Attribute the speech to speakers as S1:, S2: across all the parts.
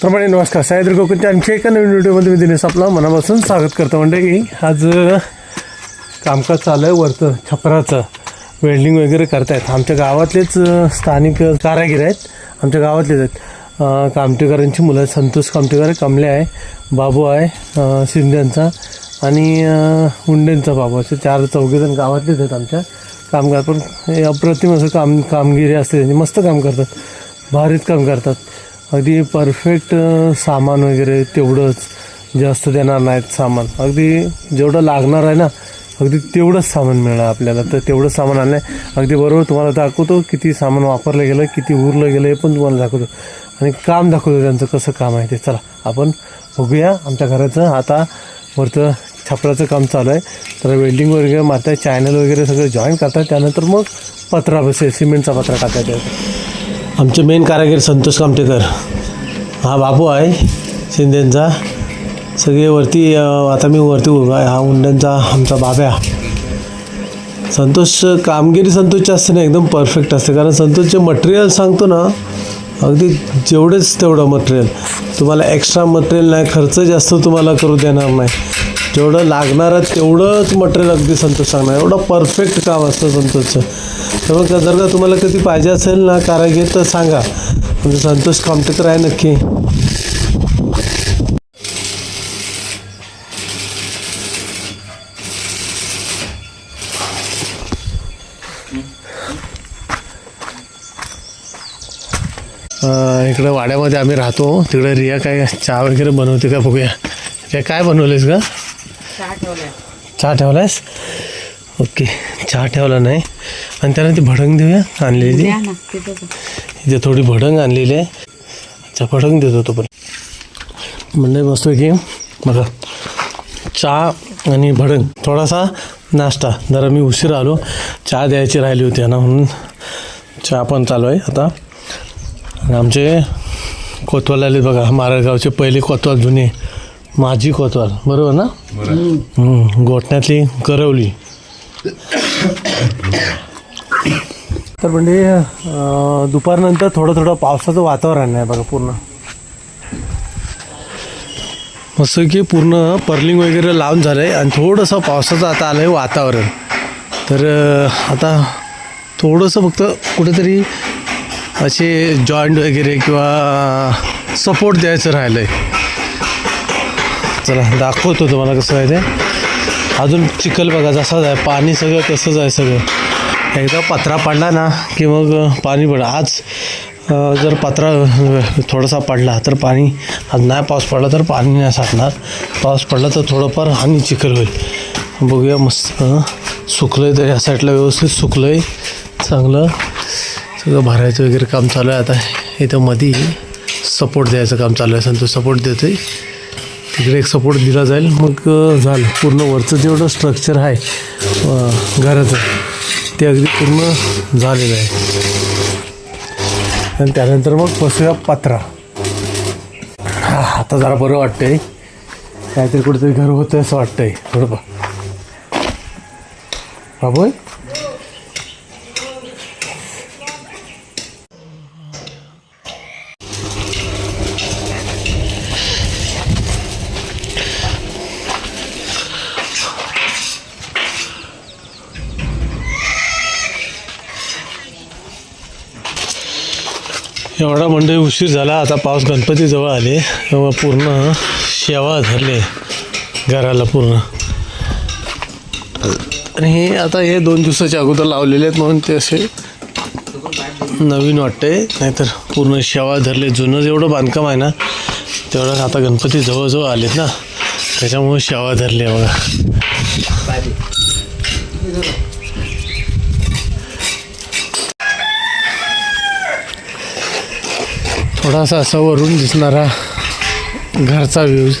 S1: प्रमाणे नमस्कार. सायद्र कोकणच्या आणखी एका नवीन व्हिडिओमध्ये मी दिनेश आपला मनापासून स्वागत करतो. म्हणजे की आज कामकाज चालू आहे. वरचं छपराचं वेल्डिंग वगैरे करतायत. आमच्या गावातलेच स्थानिक कारागीर आहेत. आमच्या गावातलेच आहेत. कामटेकरांची मुलं संतोष कामटेकर कमले आहे बाबू आहे शिंद्यांचा आणि हुंडेंचा बाबू. असे चार चौघेजण गावातलेच आहेत आमच्या. कामगार पण हे अप्रतिम असं काम कामगिरी असते. त्यांची मस्त काम करतात. भारीत काम करतात. अगदी परफेक्ट सामान वगैरे तेवढंच जास्त देणार नाहीत सामान. अगदी जेवढं लागणार आहे ना अगदी तेवढंच सामान मिळणार आपल्याला. तर तेवढंच सामान आणलं आहे अगदी बरोबर तुम्हाला दाखवतो किती सामान वापरलं गेलं किती उरलं गेलं हे पण तुम्हाला दाखवतो. आणि काम दाखवतो त्यांचं कसं काम आहे ते. चला आपण बघूया आमच्या घराचं. आता वरचं छपराचं काम चालू आहे. तर वेल्डिंग वगैरे मारताय चॅनल वगैरे सगळं जॉईन करतात त्यानंतर मग पत्रा बसेल सिमेंटचा पत्रा टाकायचा आमचे मेन कारागीर संतोष कामटेकर. हा बाबू आहे शिंदेंचा. सगळे वरती आता मी वरती उभा आहे. हा उंड्यांचा आमचा बाब्या संतोष कामगिरी संतोषची असते ना एकदम परफेक्ट असते. कारण संतोषचे मटेरियल सांगतो ना अगदी जेवढेच तेवढं मटेरियल तुम्हाला एक्स्ट्रा मटेरियल नाही खर्च जास्त तुम्हाला करू देणार नाही. जेवढं लागणार आहे तेवढंच मटेरियल अगदी संतोष सांगणार. एवढं परफेक्ट काम असतं संतोषचं. त्यामुळे का- जर का तुम्हाला कधी पाहिजे असेल ना कारागीर तर सांगा. म्हणजे संतोष कामटेकर आहे नक्की. इकडं वाड्यामध्ये आम्ही राहतो. तिकडे रिया काय चहा वगैरे बनवते का बघूया. रिया काय बनवलेस का चहा ठेवलायस? ओके चहा ठेवला नाही. आणि त्याला ती भडंग देऊया आणलेली. इथे थोडी भडंग आणलेली आहे. अच्छा भडंग देतो तो पण. म्हणजे मस्त की बघा. चहा आणि भडंग थोडासा नाश्ता. जरा मी उशीर आलो. चहा द्यायची राहिली होती ना म्हणून चहा पण चालू आहे आता. आणि आमचे कोतवाल आले बघा. मारगावचे पहिले कोतवाल जुने माझी कोतवाल. बरोबर ना? गोठण्यातली करवली. तर म्हणजे दुपारनंतर थोडं थोडं पावसाचं वातावरण आहे बघा पूर्ण. मस्त की पूर्ण पर्लिंग वगैरे लावून झालं आहे आणि थोडंसं पावसाचं आता आलं आहे वातावरण. तर आता थोडंसं फक्त कुठेतरी असे जॉईंट वगैरे किंवा सपोर्ट द्यायचं राहिलं आहे चला दाखवतो तुम्हाला कसं आहे ते. अजून चिखल बघा जसाच आहे. पाणी सगळं तसंच आहे सगळं. एकदा पत्रा पडला ना की मग पाणी पडा आज जर पत्रा थोडासा पडला तर पाणी आज नाही पाऊस पडला तर पाणी नाही साठणार. पाऊस पडला तर थोडंफार हानी चिखल होईल. बघूया मस्त सुकलं आहे तर या साईडला व्यवस्थित सुकलं आहे चांगलं सगळं भरायचं वगैरे काम चालू आहे. आता इथं मध्ये सपोर्ट द्यायचं काम चालू आहे. संतोष सपोर्ट देतो आहे तिकडे एक सपोर्ट दिला जाईल. मग झालं. पूर्ण वरचं जेवढं स्ट्रक्चर आहे घराचं ते अगदी पूर्ण झालेलं आहे. आणि त्यानंतर मग बसूया पत्रा. हा, आता जरा बरं वाटतंय. काहीतरी कुठेतरी घर होतं असं वाटतंय. थोडंफार बाबू एवढा मंडळी उशीर झाला. आता पाऊस गणपतीजवळ आले. तेव्हा पूर्ण शेवा धरले घराला पूर्ण. आणि हे आता हे दोन दिवसाच्या अगोदर लावलेले आहेत म्हणून ते असे नवीन वाटते नाहीतर पूर्ण शेवा धरले. जुनं जेवढं बांधकाम आहे ना तेवढं आता गणपती जवळजवळ आलेत ना. त्याच्यामुळे शेवा धरले बघा. थोडासा असा वरून दिसणारा घरचा व्ह्यूज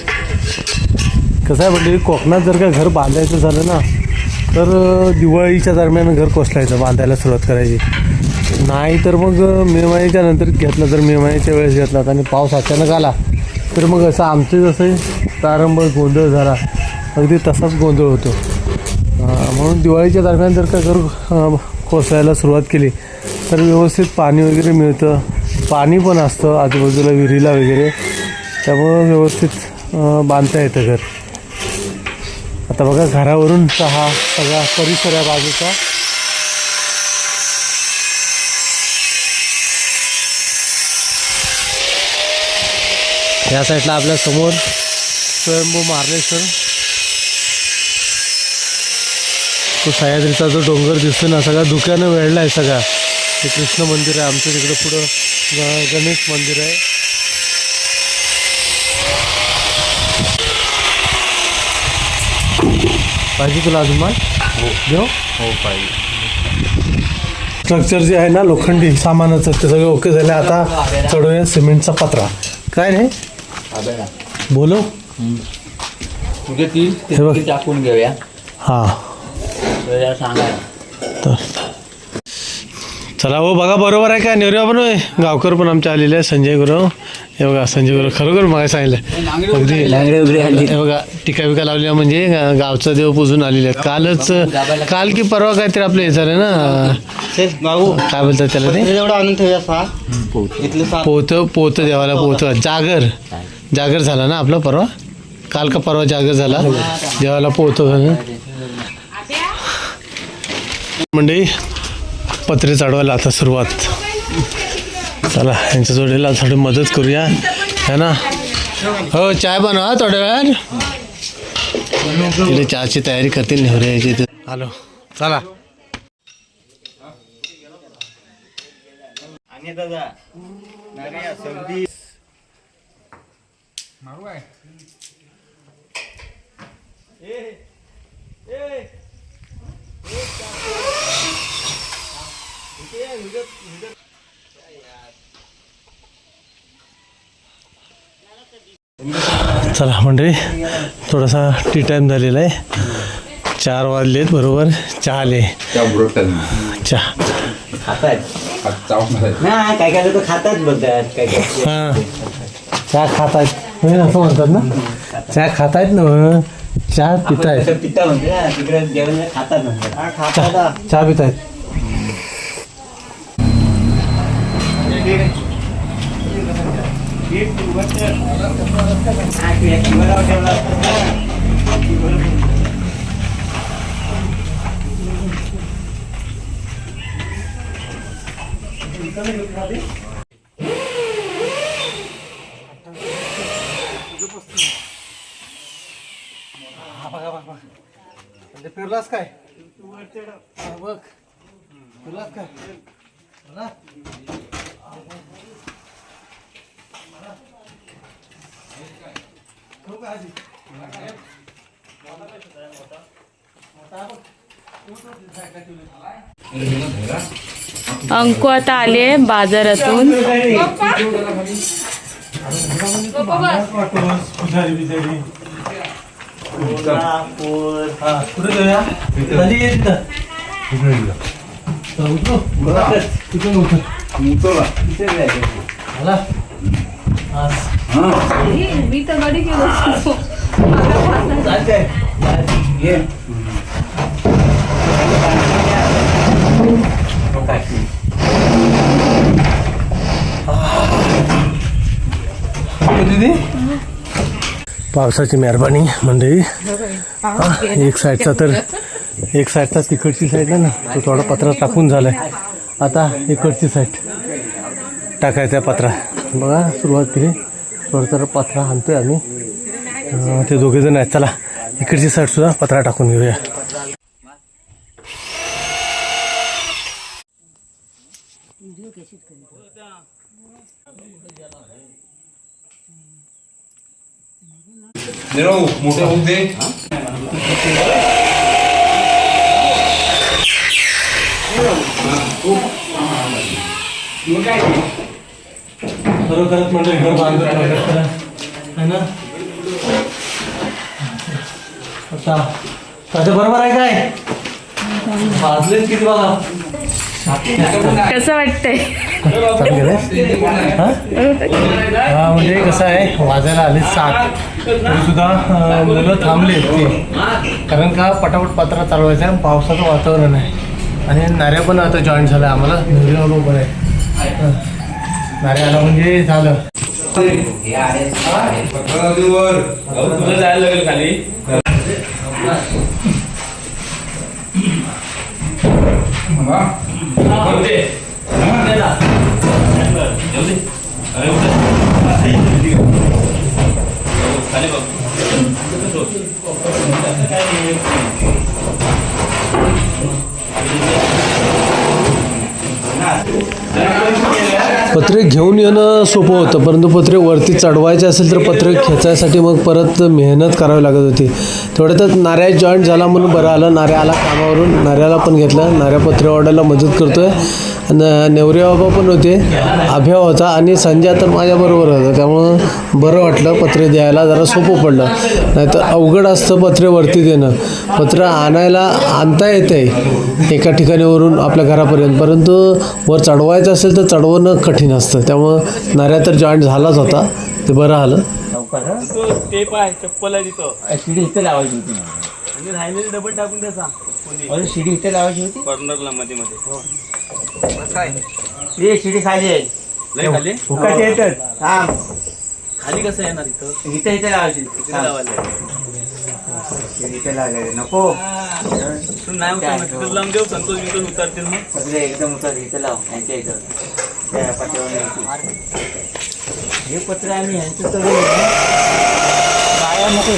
S1: कसं आहे म्हणजे कोकणात जर का घर बांधायचं झालं ना तर दिवाळीच्या दरम्यान घर कोसलायचं बांधायला सुरुवात करायची. नाही तर मग मे महिन्याच्या नंतर घेतलं तर मे महिन्याच्या वेळेस घेतला आणि पाऊस अचानक आला तर मग असं आमचे जसं प्रारंभ गोंधळ झाला. अगदी तसाच गोंधळ होतो. म्हणून दिवाळीच्या दरम्यान जर का घर कोसळायला सुरुवात केली तर व्यवस्थित पाणी वगैरे मिळतं. पाणी पण असतं आजूबाजूला विहिरीला वगैरे. त्यामुळं व्यवस्थित बांधता येतं घर. आता बघा घरावरून हा सगळा परिसर आहे बाजूचा. या साईडला आपल्यासमोर स्वयंभू मार्लेश्वर. तो सह्याद्रीचा जो डोंगर दिसतो ना सगळा धुक्यानं वेळला आहे सगळा. ते कृष्ण मंदिर आहे आमचं तिकडं पुढं. गणेश मंदिर आहे. पाहिजे तुला अजून माल? देऊ?
S2: हो पाहिजे.
S1: स्ट्रक्चर जे आहे ना लोखंडी सामानाचं ते सगळं ओके झालं आता चढवूया सिमेंटचा पत्रा. काय नाही बोलो?
S2: ती
S1: हे
S2: टाकून घेऊया.
S1: हां.
S2: सांगा.
S1: तर चला हो बघा बरोबर आहे का? नेवऱ्या पण गावकर पण आमचे आलेले आहे संजय गुरव हे बघा संजय गुरव खरोखर मला सांगितलं अगदी हे बघा टीका बिका लावल्या म्हणजे गावचा देव पूजून आलेले आहेत. कालच काल की परवा काहीतरी आपलं हे झालं ना?
S3: भाऊ
S1: काय बोलतात त्याला ते?
S3: एवढं सा
S1: पोत पोत देवाला पोत. जागर. जागर झाला ना आपला परवा? काल का परवा जागर झाला? देवाला पोत झालं. मंडळी पत्रे चढवायला आता सुरुवात. चला यांच्या जोडीला थोडी मदत करूया. है ना? हो चाय बनवा थोड्या वेळात तिथे चहाची तयारी करतील नेहरे यायची हॅलो चला.
S3: आणि
S1: चला मंडळी थोडासा टी टाईम झालेला आहे. चार वाजलेत बरोबर? चहा आले. चहा
S3: खातात. काय काय लोक खातात काय काय
S1: हां. चहा खात आहेत होय ना, असं म्हणतात ना? चहा खात आहेत ना चहा पित आहेत
S3: तसं पिता तिकडे जेवण खातात हा खातात
S1: चहा पित आहेत
S3: हा,
S1: म्हणजे फिरलास काय बघ फिरलास काय हा? ठेवू का आधी?
S4: अंकू आता आले बाजारातून.
S1: हा कुठे
S4: मी तर गाडी गेलो
S1: पावसाची मेहरबानी मंडळी. एक साईडचा तर एक साईडचा तिकडची साईड आहे ना तो थोडा पत्रा टाकून झालाय. आता इकडची साईड टाकायचा पत्रा. बघा सुरुवात केली. थोडं तर पत्रा आणतोय आम्ही. ते दोघेजण आहेत. चला इकडची साईड सुद्धा पत्रा टाकून घेऊया.
S5: मोठे होऊ दे।
S1: खरोखरच म्हणजे घर बांधत आहे ना? आता आता बरोबर आहे काय? वाजलेत किती बघा?
S4: कसं वाटतंय?
S1: हा? म्हणजे कसं आहे वाजायला आले सात तरी सुद्धा मुलं थांबले ते. कारण का पटापट पत्रा चालवायचं आहे पावसाचं वातावरण आहे. आणि नाऱ्या पण आता जॉईन झालं आम्हाला. पण आहे. नाऱ्या आला म्हणजे झालं.
S2: जायला लागेल खाली.
S1: पत्रे घेऊन येणं सोपं होतं. परंतु पत्रे वरती चढवायचे असेल तर पत्रे खेचायसाठी मग परत मेहनत करावी लागत होती. तेवढ्यातच नाऱ्या जॉईंट झाला म्हणून बरं आलं. नाऱ्या आला कामावरून नाऱ्याला पण घेतलं. नाऱ्या पत्रे ओढायला मदत करतोय. आणि नेवरे बाबा पण होते. अभ्या होता आणि संजय तर माझ्याबरोबर होता. त्यामुळं बरं वाटलं पत्रे द्यायला जरा सोपं पडलं. नाहीतर अवघड असतं पत्रे वरती देणं. पत्र आणायला आणता येते एका ठिकाणीवरून आपल्या घरापर्यंत. परंतु वर चढवायचं असेल तर चढवणं कठीण असतं. त्यामुळं नाऱ्या तर जॉईंट झालाच होता. ते बरं आलं.
S3: हं?
S2: चप्पल आहे तिथं.
S3: शिडी इथे लावायची होती ना.
S2: आणि राहिलेली डबल टाकून द्या
S3: अरे शिडी इथे लावायची होती?
S2: कॉर्नरला मध्ये मध्ये.
S3: ये शिडी खाली आहे.
S2: खाली?
S3: फुकाचे येतात.
S2: खाली कसं येणार इथं?
S3: इथे इथे लावायची.
S2: लावायला.
S3: इथे लावले नको.
S2: तू नाही उतरणार तिथं लावून देऊ संतोष बिंतोष उतरतील मग.
S3: सगळे एकदम उतर इथे लाव यांच्या इथं. त्या पाठीवर. हे पत्र आम्ही यांचं तर बाया नको.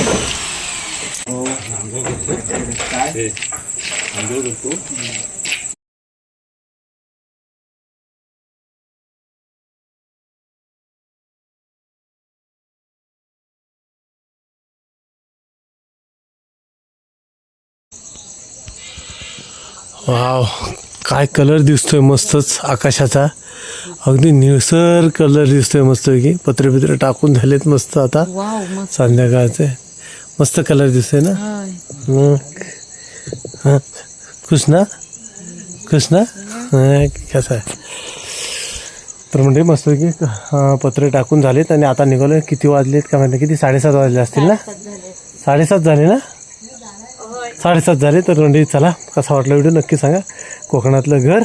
S3: काय?
S1: वाव काय कलर दिसतोय मस्तच आकाशाचा. अगदी निळसर कलर दिसतोय मस्त की पत्रे पित्रे टाकून झालेत मस्त आता. संध्याकाळचे. मस्त कलर दिसतोय ना? हां खुश ना खुश ना हां, कसं आहे? तर म्हणजे मस्त की पत्रे टाकून झालेत आणि आता निघालोय. किती वाजलेत? का माहिती किती? साडेसात वाजले असतील ना? साडेसात झाले ना? साडेसात झाले तर म्हणजे चला कसा वाटला व्हिडिओ नक्की सांगा. कोकणातलं घर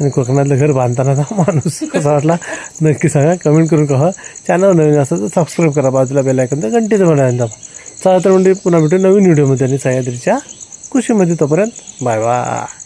S1: आणि कोकणातलं घर बांधतानाचा माणूस कसा वाटला नक्की सांगा. कमेंट करून कहा चॅनल नवीन असतं तर सबस्क्राईब करा. बाजूला बेल ऐकून तर घंटीचं म्हणायला चला तर मंडळी पुन्हा भेटू नवीन व्हिडिओमध्ये आणि सह्याद्रीच्या खुशीमध्ये तोपर्यंत बाय बाय